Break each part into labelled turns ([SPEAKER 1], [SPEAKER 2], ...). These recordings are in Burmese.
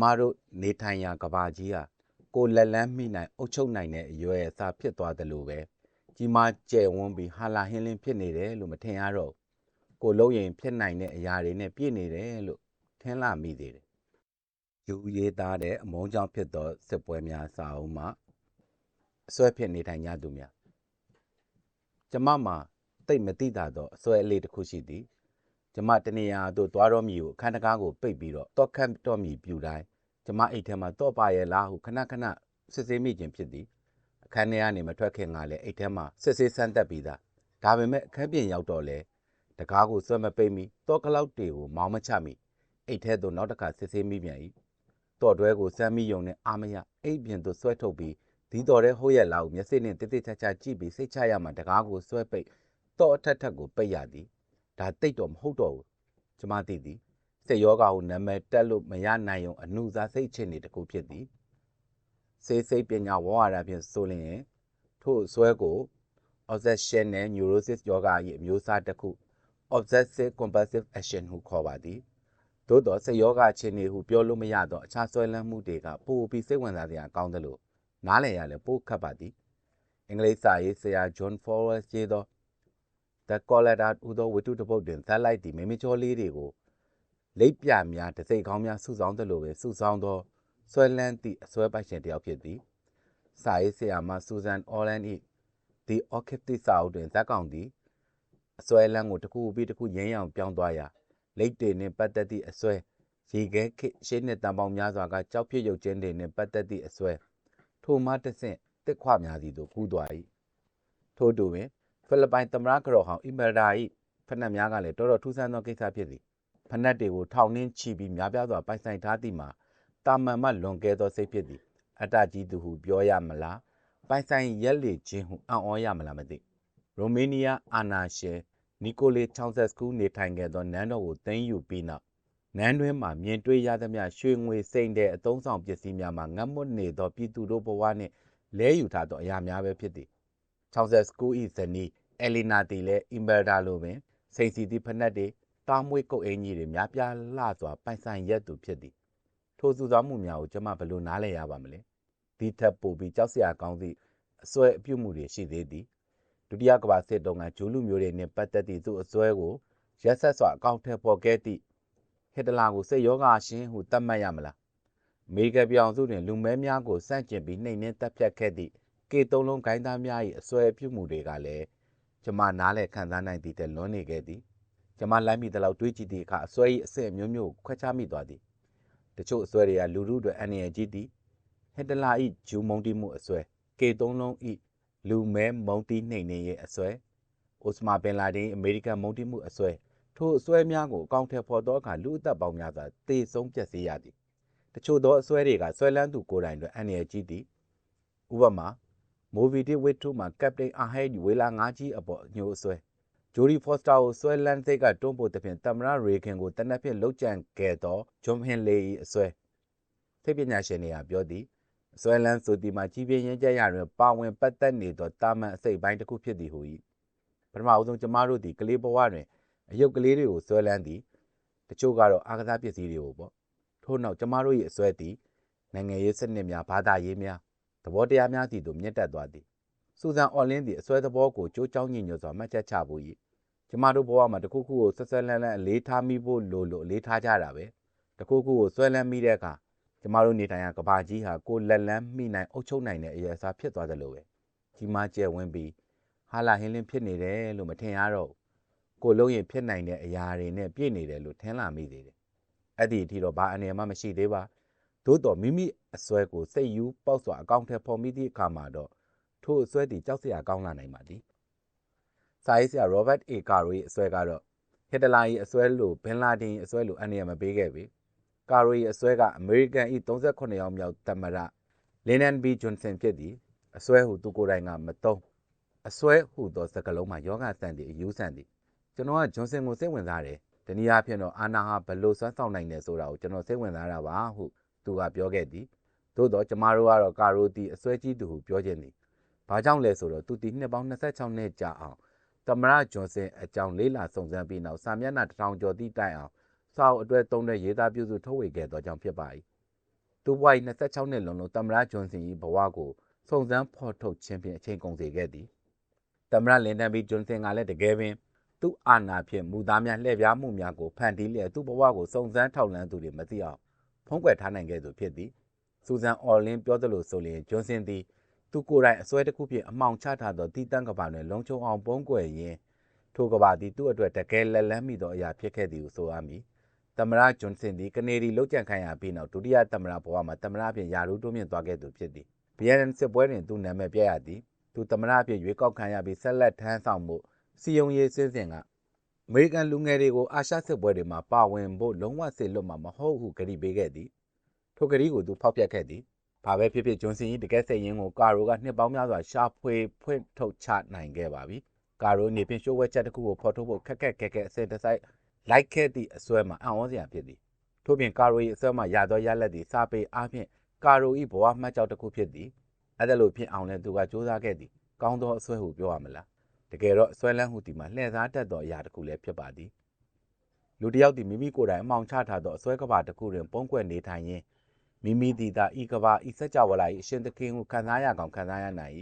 [SPEAKER 1] မတို့နေထိုင်ရာကဘာကြီးဟာကိုလက်လန်းမိနိုင်အုပ်ချုပ်နိုင်တဲ့အရွယ်အစားဖြစ်သွားတယ်လို့ပဲကြီးမားကျယ်ဝန်းပြီးဟာလာဟင်းလင်းဖြစ်နေတယ်လို့မထင်ရတော့ကိုလုံးရင်ဖြစ်နိုင်တဲ့အရာတွေနဲ့ပြည့်နေတယ်လို့ထင်လာမိသေးတယ်ယူရေးသားတဲ့အမုန်းကြောင့်ဖြစ်သောစစ်ပွဲများစာအုပ်မှာအစွဲဖြစ်နေထိုင်ကြသူများကျမမှာတိတ်မတိတာတော့အစွဲအလေးတစ်ခုရှိသည် ကျမတနေရာသို့သွားတော်မူကိုအခန်းတကားကိုပိတ်ပြီးတော့တော့ခတ်တော်မူပြူတိုင်းကျမအိတ်ထဲမှာတော့ပါရဲ့လားဟုခဏခဏစစ်ဆေးမိခြင်းဖြစ်သည်အခန်းထဲကနေမထွက်ခင်ကလည်းအိတ်ထဲမှာစစ်ဆေးဆန်းသက်ပြီးသားဒါပေမဲ့အခန်းပြင်ရောက်တော့လေတကားကိုဆွဲမပိတ်မိတော့ကလောက်တွေကိုမောင်းမချမိအိတ်ထဲသို့နောက်တစ်ခါစစ်ဆေးမိပြန်၏တော့တွဲကိုစမ်းမိယုံနဲ့အာမရအိတ်ပြင်သို့ဆွဲထုတ်ပြီးဒီတော်တဲ့ဟိုးရဲ့လာကိုမျက်စိနဲ့တိတိကျကျကြည့်ပြီးစိတ်ချရမှတကားကိုဆွဲပိတ်တော့အထက်ထက်ကိုပိတ်ရသည် ဒါတိတ်တော့မဟုတ်တော့ဘူးကျမသိသည်စိတ်ယောဂါကိုနာမည်တက်လို့မရနိုင်ုံအနုစားစိတ်ချင်းတွေတကူဖြစ်သည်စေးစိတ်ပညာဝါရဖြင့်ဆိုလျင်ထို့ဆွဲကို obsession နဲ့ neurosis ယောဂ၏အမျိုးအစားတစ်ခု obsessive compulsive action ဟုခေါ်ပါသည်သို့တော့စိတ်ယောဂချင်းတွေဟုပြောလို့မရတော့အခြားဆွဲလန်းမှုတွေကပိုပြီးစိတ်ဝင်စားစရာကောင်းတယ်လို့နားလည်ရလဲပိုခတ်ပါသည်အင်္ဂလိပ်စာရေးဆရာ John Forrest ရေးသော The Collector ဟူသောဝတ္ထုတစ်ပုဒ်တွင်ဇက်လိုက်သည့်မိမိကျော်လေးတွေကိုလိပ်ပြများတစိတ်ကောင်းများစုဆောင်းသလိုပဲစုဆောင်းသောဆွဲလန်းသည့်အစွဲပိုက်ရှင်တယောက်ဖြစ်သည်စာရေးဆရာမဆူဇန်အော်လန်၏ The Orchid သည့်စာအုပ်တွင်ဇက်ကောင်သည်အစွဲလန်းကိုတစ်ခုပြီးတစ်ခုရင်းအောင်ပြောင်းသွားရာလိပ်တွေနှင့်ပတ်သက်သည့်အစွဲရေခဲခေရှေးနှစ်တန်ပေါင်းများစွာကကြောက်ဖြစ်ရုပ်ချင်းတွေနှင့်ပတ်သက်သည့်အစွဲထိုမှတဆင့်တစ်ခွများစီသို့ကူးသွား၏ထို့တူပင် ဖိလစ်ပိုင်သမ္မတကတော်ဟောင်းအီမရာ၏ဖနက်များကလည်းတော်တော်ထူးဆန်းသောကိစ္စဖြစ်သည်ဖနက်တွေကိုထောင်နှင်းချီပြီးများပြားစွာပိုင်ဆိုင်ထားသည်မှာတာမန်မှလွန်ကဲသောစိတ်ဖြစ်သည်အတ္တကြီးသူဟုပြောရမလားပိုင်ဆိုင်ရက်လေခြင်းဟုအံ့ဩရမလားမသိရိုမေးနီးယားအာနာရှင်နီကိုလေချောင်းဆက်စကူနေထိုင်ခဲ့သောနန်းတော်ကိုသိမ်းယူပြီးနောက်နန်းတွင်းမှာမြင်တွေ့ရသမျှရွှေငွေစိန်တဲ့အသုံးဆောင်ပစ္စည်းများမှာငတ်မွတ်နေသောပြည်သူတို့ဘဝနှင့်လဲယူထားသောအရာများပဲဖြစ်သည်ချောင်းဆက်စကူ၏ဇနီး အယ်လီနာတီလည်းအင်ဘယ်ဒါလိုပင်စိန်စီသည့်ဖနက်တွေတားမွေးကုတ်အင်းကြီးတွေများပြားလှစွာပိုင်ဆိုင်ရက်သူဖြစ်သည်ထိုစုဆောင်းမှုများကိုကျွန်မဘယ်လိုနားလည်ရပါမလဲဒီထက်ပိုပြီးကြောက်စရာကောင်းသည့်အစွဲအပြုတ်မှုတွေရှိသေးသည်ဒုတိယကမ္ဘာစစ်တုန်းကဂျိုးလူမျိုးတွေနှင့်ပတ်သက်သည့်သူအစွဲကိုရက်ဆက်စွာအကောင့်ထဲပေါ်ခဲ့သည့်ဟစ်တလာကိုစိတ်ယောဂရှင်ဟုသတ်မှတ်ရမလားအမေရိကန်ပြည်အောင်စုတွင်လူမဲများကိုစန့်ကျင်ပြီးနှိမ်နင်းတပ်ဖြတ်ခဲ့သည့်ကေသုံးလုံးဂိုင်းသားများ၏အစွဲအပြုတ်မှုတွေကလည်း ကျွန်မနားလည်ခံစားနိုင်သည့်တလွန်နေခဲ့သည်ကျွန်မလိုက်မိသလောက်တွေးကြည့်သည့်အခါအစွဲ၏အဆင့်မျိုးမျိုးခွဲခြားမိသွားသည်တချို့အစွဲတွေကလူလူတွေအန္တရာယ်ကြီးသည်ဟစ်တလာ၏ဂျူးမုံတီမှုအစွဲကေသုံးလုံး၏လူမဲမုံတီနှိမ်နင်းရဲ့အစွဲအိုစမာဘင်လာဒင်အမေရိကန်မုံတီမှုအစွဲထိုအစွဲများကိုအကောင့်ထဲပေါ်သောအခါလူအသက်ပေါင်းများစွာတေဆုံးပျက်စီးရသည်တချို့သောအစွဲတွေကဆွဲလန်းသူကိုယ်တိုင်တွင်အန္တရာယ်ကြီးသည်ဥပမာ မိုဗီဒီဝစ်တူမှာကပတိန်အာဟဲဝေလာငါးကြီးအပေါ်ညိုအစွဲဂျိုဒီဖော့စတာကိုဆွဲလန်းစိတ်ကတွန်းပို့သဖြင့်တမရရေခင်ကိုတနက်ဖြင့်လှုပ်ကြံခဲ့သောဂျွန်ဟင်လေ၏အစွဲသိပညာရှင်တွေကပြောသည်အစွဲလန်းဆိုသည်မှာကြီးပြင်းရင်ကြက်ရတွင်ပါဝင်ပတ်သက်နေသောတာမန်အစိတ်ပိုင်းတစ်ခုဖြစ်သည်ဟု၏ပထမအဆုံးကျမတို့သည်ကလေးဘဝတွင်အယုတ်ကလေးတွေကိုဆွဲလန်းသည်တချို့ကတော့အားကစားပစ္စည်းတွေကိုပေါ့ထို့နောက်ကျမတို့၏အစွဲသည်နိုင်ငံရေးစနစ်များဘာသာရေးများ သဘောတရားများစီသို့မြင့်တက်သွားသည်စူဇန်အော်လင်းသည်အစွဲသဘောကိုကြိုးကြောင်းညင်ညွတ်စွာမှတ်ချက်ချဖို့၏ကျမတို့ဘဝမှာတခုခုကိုဆက်ဆက်လန်းလန်းအလေးထားမိဖို့လိုလိုအလေးထားကြတာပဲတခုခုကိုဆွဲလန်းမိတဲ့အခါကျမတို့နေထိုင်ရာကဘာကြီးဟာကိုလက်လန်းမိနိုင်အုပ်ချုပ်နိုင်တဲ့အရာအစားဖြစ်သွားတယ်လို့ပဲကြီးမားကျယ်ဝန်းပြီးဟာလာဟင်းလင်းဖြစ်နေတယ်လို့မထင်ရတော့ကိုလုံးရင်ဖြစ်နိုင်တဲ့အရာတွေနဲ့ပြည့်နေတယ်လို့ထင်လာမိသေးတယ်အဲ့ဒီအထိတော့ဘာအနေမှမရှိသေးပါ သို့တော်မိမိအစွဲကိုစိတ်ယူပေါက်စွာအကောင့်ထဲပေါ်မိသည့်အခါမှာတော့ထိုအစွဲသည်ကြောက်စရာကောင်းလာနိုင်ပါသည်စာရေးဆရာ Robert A. Caro ၏အစွဲကတော့ဟစ်တလာ၏အစွဲလိုဘင်လာဒင်၏အစွဲလိုအန္တရာယ်မပေးခဲ့ပေကာရို၏အစွဲကအမေရိကန်၏38ရောက်မြောက်သမ္မတလင်နန်ဘီဂျွန်ဆင်ဖြစ်သည်အစွဲဟုသူကိုယ်တိုင်ကမသုံးအစွဲဟုသောစကားလုံးမှာယောဂဆန်သည်အယူဆန်သည်ကျွန်တော်ကဂျွန်ဆင်ကိုစိတ်ဝင်စားတယ်တနည်းအားဖြင့်တော့အာနာဟာဘလို့စွမ်းဆောင်နိုင်တယ်ဆိုတာကိုကျွန်တော်စိတ်ဝင်စားတာပါဟု သူကပြောခဲ့သည်သို့တော့ကျမတို့ကတော့ကာရိုတီအစွဲကြီးသူဟုပြောခြင်းသည်ဘာကြောင့်လဲဆိုတော့သူတီနှစ်ပေါင်း26နှစ်ကြာအောင်သမရဂျွန်ဆင်အကြောင်းလေးလာစုံစမ်းပြီးနောက်စာမျက်နှာတစ်ထောင်ကျော်သည့်တိုင်အောင်စာအုပ်အတွက်သုံးတဲ့ရေးသားပြုစုထုတ်ဝေခဲ့သောကြောင့်ဖြစ်ပါ၏သူဘဝ၏26နှစ်လုံးလုံးသမ္မတဂျွန်စင်၏ဘဝကိုစုံစမ်းဖော်ထုတ်ခြင်းဖြင့်အချိန်ကုန်စေခဲ့သည်သမ္မတလင်တန်ဘီဂျွန်စင်ကလည်းတကယ်ပင်သူ့အာဏာဖြင့်မူသားများလှည့်ပြားမှုများကိုဖန်တီးလျက်သူ့ဘဝကိုစုံစမ်းထောက်လှမ်းသူတွေမသိအောင် ဖုံးကွယ်ထားနိုင်ခဲ့သူဖြစ်သည်စူဇန်အော်လင်းပြောသလိုဆိုလျင်ဂျွန်စင်သည်သူကိုယ်တိုင်အစွဲတစ်ခုဖြင့်အမှောင်ချထားသောတီးတန့်ကဘာတွင်လုံခြုံအောင်ပုံကွယ်ရင်းထိုကဘာသည်သူ့အတွက်တကယ်လက်လန်းမိသောအရာဖြစ်ခဲ့သည်ဟုဆိုရမည်သမ္မတဂျွန်စင်သည်ကနေဒီလုတ်ကြံခံရပြီးနောက်ဒုတိယသမ္မတဘဝမှာသမ္မတအဖြစ်ယာရူးတိုးမြင့်သွားခဲ့သူဖြစ်သည်ဗီယက်နမ်စစ်ပွဲတွင်သူနာမည်ပြရသည်သူသမ္မတအဖြစ်ရွေးကောက်ခံရပြီးဆက်လက်ထမ်းဆောင်မှုစီယုံရေးစင်းစင်က အမေရိကန်လူငယ်တွေကို အာရှစစ်ပွဲတွေမှာ ပါဝင်ဖို့ လုံးဝစေလွတ်မှာ မဟုတ်ဟု ကတိပေးခဲ့သည် ထိုကတိကို သူဖောက်ပြတ်ခဲ့သည် ဘာပဲဖြစ်ဖြစ် ဂျွန်စင်၏တကယ်စိတ်ရင်းကို ကာရိုက နှစ်ပေါင်းများစွာ ရှာဖွေဖွင့်ထုတ်ချနိုင်ခဲ့ပါပြီ ကာရို နေဖြင့်ရှိုးဝဲချက်တစ်ခုကို ဖော်ထုတ်ဖို့ ခက်ခက်ခဲခဲ အစစ်တစိုက် လိုက်ခဲ့သည့် အစွဲမှာ အံ့ဩစရာဖြစ်သည် ထို့ပြင် ကာရို၏အစွဲမှာရသော ရလက်သည့်စာပေအားဖြင့် ကာရို၏ဘဝမှတ်ကြောက်တစ်ခု ဖြစ်သည် အဲ့ဒါလို့ဖြစ်အောင်လဲသူကစူးစမ်းခဲ့သည် ကောင်းသောအစွဲဟု ပြောရမလား တကယ်တော့အစွဲလန်းဟုဒီမှာလှည့်စားတတ်သောအရာတစ်ခုလည်းဖြစ်ပါသည်လူတစ်ယောက်သည်မိမိကိုယ်တိုင်အမောင်ချထားသောအစွဲကဘာတစ်ခုတွင်ပုံကွက်နေထိုင်ရင်းမိမိသည်သာဤကဘာဤစัจ java လာ၏အရှင်သခင်ကိုခံစားရကောင်ခံစားရနိုင်၏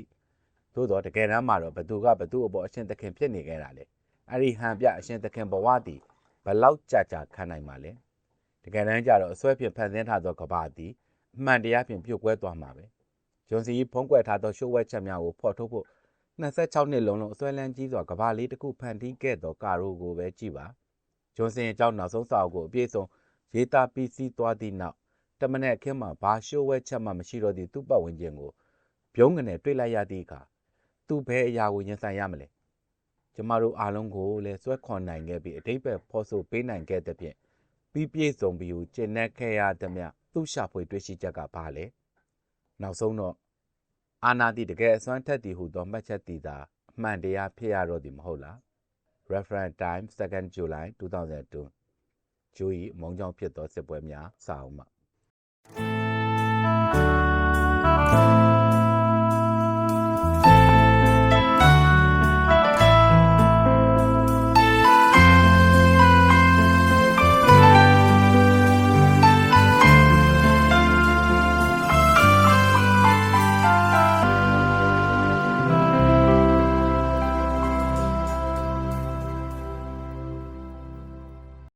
[SPEAKER 1] သို့သောတကယ်တမ်းမှာတော့ဘသူကဘသူအပေါ်အရှင်သခင်ဖြစ်နေခဲ့တာလေအဲ့ဒီဟန်ပြအရှင်သခင်ဘဝသည်ဘလောက်ကြာကြာခံနိုင်ပါလဲတကယ်တမ်းကျတော့အစွဲဖြင့်ဖန်ဆင်းထားသောကဘာသည်အမှန်တရားဖြင့်ပြုတ်ကွဲသွားမှာပဲဂျွန်စီဖုံးကွယ်ထားသောရှိုးဝဲချက်များကိုဖော်ထုတ်ဖို့ 26နှစ်လုံးလုံးအစွဲလန်းကြီးစွာကဘာလေးတစ်ခုဖန်တီးခဲ့သောကာရိုကိုပဲကြည့်ပါဂျွန်စင်အကြောင်းနောက်ဆုံးစာအုပ်ကိုအပြည့်စုံရေးသားပြီးစီးသွားသည့်နောက်တမနဲ့အခင်းမှာဘာရှိုးဝဲချက်မှမရှိတော့သည့်သူ့ပတ်ဝန်းကျင်ကိုပြုံးကနေတွေ့လိုက်ရသည့်အခါသူဘယ်အရာကိုရင်ဆိုင်ရမလဲကျမတို့အားလုံးကိုလည်းစွဲခွန်နိုင်ခဲ့ပြီးအတိတ်ပဲဖော်ဆိုပေးနိုင်ခဲ့တဲ့ဖြင့်ပြီးပြည့်စုံပြီးကိုကျင့်တဲ့ခဲ့ရသည်မြသူ့ရှာဖွေတွေ့ရှိချက်ကဘာလဲနောက်ဆုံးတော့ အာနာတိတကယ်အစွမ်းထက်သည်ဟုသောမှတ်ချက်သည်သာအမှန်တရားဖြစ်ရတော့သည်မဟုတ်လား reference time 2nd July 2002ဂျိုးဤမုံကြောင့်ဖြစ်သောစစ်ပွဲများစာအုပ်မှ